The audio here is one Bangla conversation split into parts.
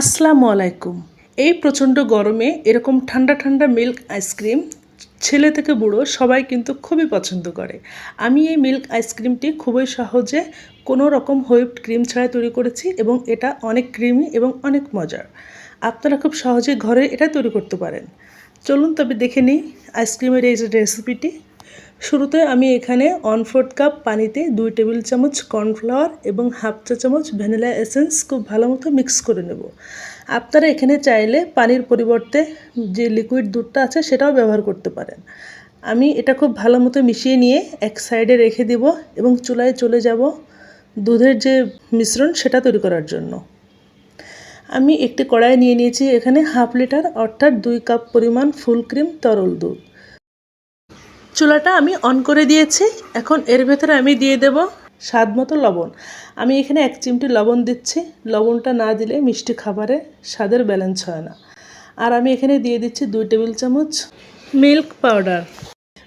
আসসালামু আলাইকুম। এই প্রচণ্ড গরমে এরকম ঠান্ডা ঠান্ডা মিল্ক আইসক্রিম ছেলে থেকে বুড়ো সবাই কিন্তু খুবই পছন্দ করে। আমি এই মিল্ক আইসক্রিমটি খুবই সহজে কোনো রকম হুইপড ক্রিম ছাড়া তৈরি করেছি এবং এটা অনেক ক্রিমি এবং অনেক মজার। আপনারা খুব সহজে ঘরে এটা তৈরি করতে পারেন। চলুন তবে দেখে নিই আইসক্রিমের এই রেসিপিটি। শুরুতে আমি এখানে ওয়ান ফোর্থ কাপ পানিতে দুই টেবিল চামচ কর্নফ্লাওয়ার এবং হাফ চা চামচ ভ্যানিলা এসেন্স খুব ভালো মতো মিক্স করে নেব। আপনারা এখানে চাইলে পানির পরিবর্তে যে লিকুইড দুধটা আছে সেটাও ব্যবহার করতে পারেন। আমি এটা খুব ভালো মতো মিশিয়ে নিয়ে এক সাইডে রেখে দেব এবং চুলায় চলে যাব দুধের যে মিশ্রণ সেটা তৈরি করার জন্য। আমি একটি কড়াই নিয়ে নিয়েছি এখানে হাফ লিটার অর্থাৎ দুই কাপ পরিমাণ ফুল ক্রিম তরল দুধ। চুলাটা আমি অন করে দিয়েছি। এখন এর ভেতরে আমি দিয়ে দেব স্বাদ মতো লবণ। আমি এখানে এক চিমটি লবণ দিচ্ছি। লবণটা না দিলে মিষ্টি খাবারে স্বাদের ব্যালেন্স হয় না। আর আমি এখানে দিয়ে দিচ্ছি দুই টেবিল চামচ মিল্ক পাউডার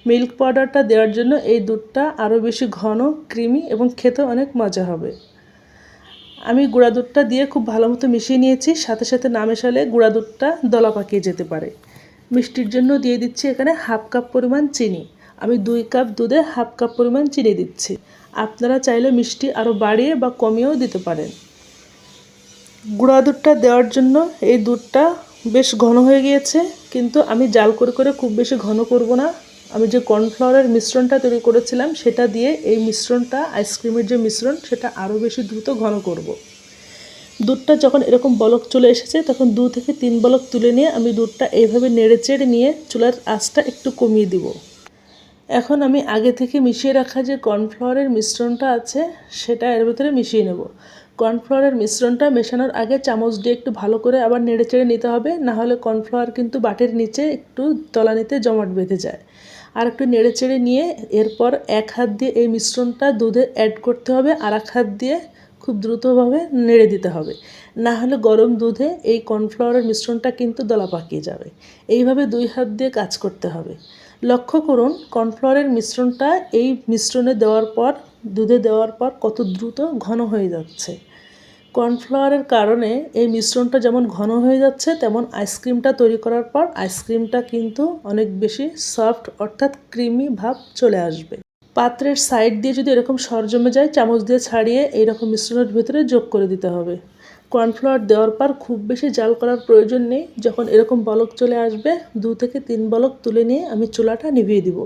মিল্ক পাউডারটা দেওয়ার জন্য এই দুধটা আরও বেশি ঘন ক্রিমি এবং খেতে অনেক মজা হবে। আমি গুঁড়া দুধটা দিয়ে খুব ভালো মতো মিশিয়ে নিয়েছি। সাথে সাথে না মেশালে গুঁড়া দুধটা দলা পাকিয়ে যেতে পারে। মিষ্টির জন্য দিয়ে দিচ্ছি এখানে হাফ কাপ পরিমাণ চিনি। আমি দুই কাপ দুধে হাফ কাপ পরিমাণ চিনি দিচ্ছি। আপনারা চাইলে মিষ্টি আরও বাড়িয়ে বা কমিয়েও দিতে পারেন। গুঁড়া দুধটা দেওয়ার জন্য এই দুধটা বেশ ঘন হয়ে গিয়েছে, কিন্তু আমি জাল করে করে খুব বেশি ঘন করব না। আমি যে কর্নফ্লাওয়ারের মিশ্রণটা তৈরি করেছিলাম, সেটা দিয়ে এই মিশ্রণটা, আইসক্রিমের যে মিশ্রণ, সেটা আরও বেশি দ্রুত ঘন করব। দুধটা যখন এরকম বলক চলে এসেছে, তখন দু থেকে তিন বলক তুলে নিয়ে আমি দুধটা এইভাবে নেড়ে চেড়ে নিয়ে চুলার আঁচটা একটু কমিয়ে দিব। এখন আমি আগে থেকে মিশিয়ে রাখা যে কর্নফ্লাওয়ারের মিশ্রণটা আছে, সেটা এর ভিতরে মিশিয়ে নেব। কর্নফ্লাওয়ারের মিশ্রণটা মেশানোর আগে চামচ দিয়ে একটু ভালো করে আবার নেড়ে চেড়ে নিতে হবে, না হলে কর্নফ্লাওয়ার কিন্তু বাটির নিচে একটু তলানিতে জমাট বেঁধে যায়। আর একটু নেড়ে চেড়ে নিয়ে এরপর এক হাত দিয়ে এই মিশ্রণটা দুধে অ্যাড করতে হবে, আর এক হাত দিয়ে খুব দ্রুতভাবে নেড়ে দিতে হবে। না হলে গরম দুধে এই কর্নফ্লাওয়ারের মিশ্রণটা কিন্তু দলা পাকিয়ে যাবে। এইভাবে দুই হাত দিয়ে কাজ করতে হবে। লক্ষ্য করুন, কর্নফ্লাওয়ারের মিশ্রণটা এই মিশ্রণে দেওয়ার পর, দুধে দেওয়ার পর কত দ্রুত ঘন হয়ে যাচ্ছে। কর্নফ্লাওয়ারের কারণে এই মিশ্রণটা যেমন ঘন হয়ে যাচ্ছে, তেমন আইসক্রিমটা তৈরি করার পর আইসক্রিমটা কিন্তু অনেক বেশি সফট অর্থাৎ ক্রিমি ভাব চলে আসবে। পাত্রের সাইড দিয়ে যদি এরকম সর জমে যায়, চামচ দিয়ে ছাড়িয়ে এইরকম মিশ্রণের ভেতরে যোগ করে দিতে হবে। কর্নফ্লাওয়ার দেওয়ার পর খুব বেশি জাল করার প্রয়োজন নেই। যখন এরকম বলক চলে আসবে, দু থেকে তিন বলক তুলে নিয়ে আমি চুলাটা নিভিয়ে দিব।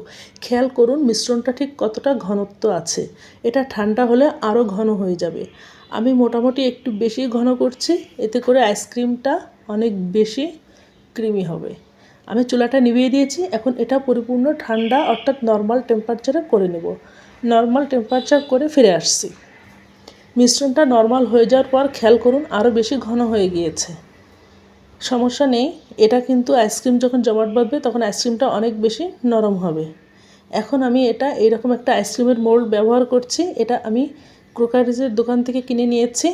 খেয়াল করুন মিশ্রণটা ঠিক কতটা ঘনত্ব আছে। এটা ঠান্ডা হলে আরও ঘন হয়ে যাবে। আমি মোটামুটি একটু বেশি ঘন করছি, এতে করে আইসক্রিমটা অনেক বেশি ক্রিমি হবে। আমি চুলাটা নিভিয়ে দিয়েছি, এখন এটা পরিপূর্ণ ঠান্ডা অর্থাৎ নর্মাল টেম্পারেচারে করে নেব। নর্মাল টেম্পারেচার করে ফিরে আসছি। মিশ্রণটা নর্মাল হয়ে যাওয়ার পর খেয়াল করুন আরও বেশি ঘন হয়ে গিয়েছে। সমস্যা নেই, এটা কিন্তু আইসক্রিম যখন জমাট বাঁধবে তখন আইসক্রিমটা অনেক বেশি নরম হবে। এখন আমি এটা এইরকম একটা আইসক্রিমের মোল্ড ব্যবহার করছি, এটা আমি ক্রোকারিজের দোকান থেকে কিনে নিয়েছি।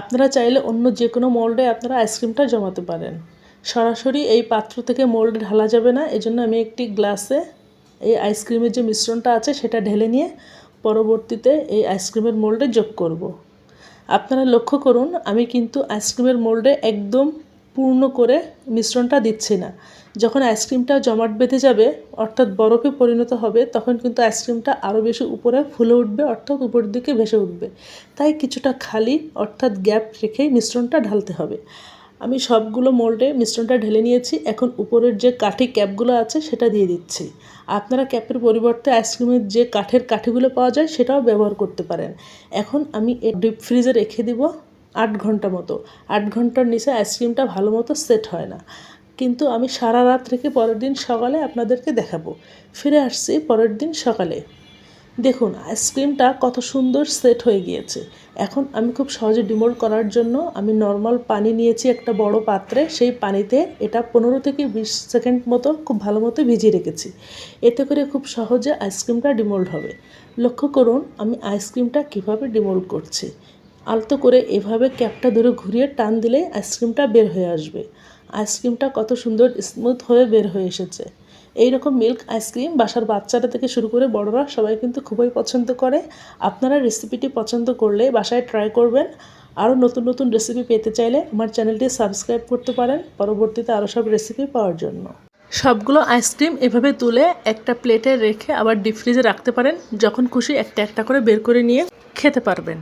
আপনারা চাইলে অন্য যে কোনো মোল্ডে আপনারা আইসক্রিমটা জমাতে পারেন। সরাসরি এই পাত্র থেকে মোল্ড ঢালা যাবে না, এজন্য আমি একটি গ্লাসে এই আইসক্রিমের যে মিশ্রণটা আছে সেটা ঢেলে নিয়ে পরবর্তীতে এই আইসক্রিমের মোল্ডে যোগ করব। আপনারা লক্ষ্য করুন, আমি কিন্তু আইসক্রিমের মোল্ডে একদম পূর্ণ করে মিশ্রণটা দিচ্ছি না। যখন আইসক্রিমটা জমাট বেঁধে যাবে, অর্থাৎ বরফে পরিণত হবে, তখন কিন্তু আইসক্রিমটা আরও বেশি উপরে ফুলে উঠবে, অর্থাৎ উপরের দিকে ভেসে উঠবে। তাই কিছুটা খালি, অর্থাৎ গ্যাপ রেখেই মিশ্রণটা ঢালতে হবে। আমি সবগুলো মোল্ডে মিশ্রণটা ঢেলে নিয়েছি। এখন উপরের যে কাঠি ক্যাপগুলো আছে, সেটা দিয়ে দিচ্ছি। আপনারা ক্যাপের পরিবর্তে আইসক্রিমের যে কাঠের কাঠিগুলো পাওয়া যায়, সেটাও ব্যবহার করতে পারেন। এখন আমি ডিপ ফ্রিজে রেখে দিব আট ঘণ্টা মতো। আট ঘণ্টার নিচে আইসক্রিমটা ভালো মতো সেট হয় না। কিন্তু আমি সারা রাত রেখে পরের দিন সকালে আপনাদেরকে দেখাবো। ফিরে আসছি পরের দিন সকালে। দেখুন আইসক্রিমটা কত সুন্দর সেট হয়ে গিয়েছে। এখন আমি খুব সহজে ডিমোল্ড করার জন্য আমি নর্মাল পানি নিয়েছি একটা বড় পাত্রে। সেই পানিতে এটা পনেরো থেকে বিশ সেকেন্ড মতো খুব ভালো মতো ভিজিয়ে রেখেছি। এতে করে খুব সহজে আইসক্রিমটা ডিমোল্ড হবে। লক্ষ্য করুন, আমি আইসক্রিমটা কীভাবে ডিমোল্ড করছি। আলতো করে এভাবে ক্যাপটা ধরে ঘুরিয়ে টান দিলেই আইসক্রিমটা বের হয়ে আসবে। আইসক্রিমটা কত সুন্দর স্মুথ হয়ে বের হয়ে এসেছে। এই রকম মিল্ক আইসক্রিম বাসার বাচ্চারা থেকে শুরু করে বড়রা সবাই কিন্তু খুবই পছন্দ করে। আপনারা রেসিপিটি পছন্দ করলে বাসায় ট্রাই করবেন। আরও নতুন নতুন রেসিপি পেতে চাইলে আমার চ্যানেলটি সাবস্ক্রাইব করতে পারেন। পরবর্তীতে আরও সব রেসিপি পাওয়ার জন্য। সবগুলো আইসক্রিম এভাবে তুলে একটা প্লেটে রেখে আবার ডিপ ফ্রিজে রাখতে পারেন। যখন খুশি একটা একটা করে বের করে নিয়ে খেতে পারবেন।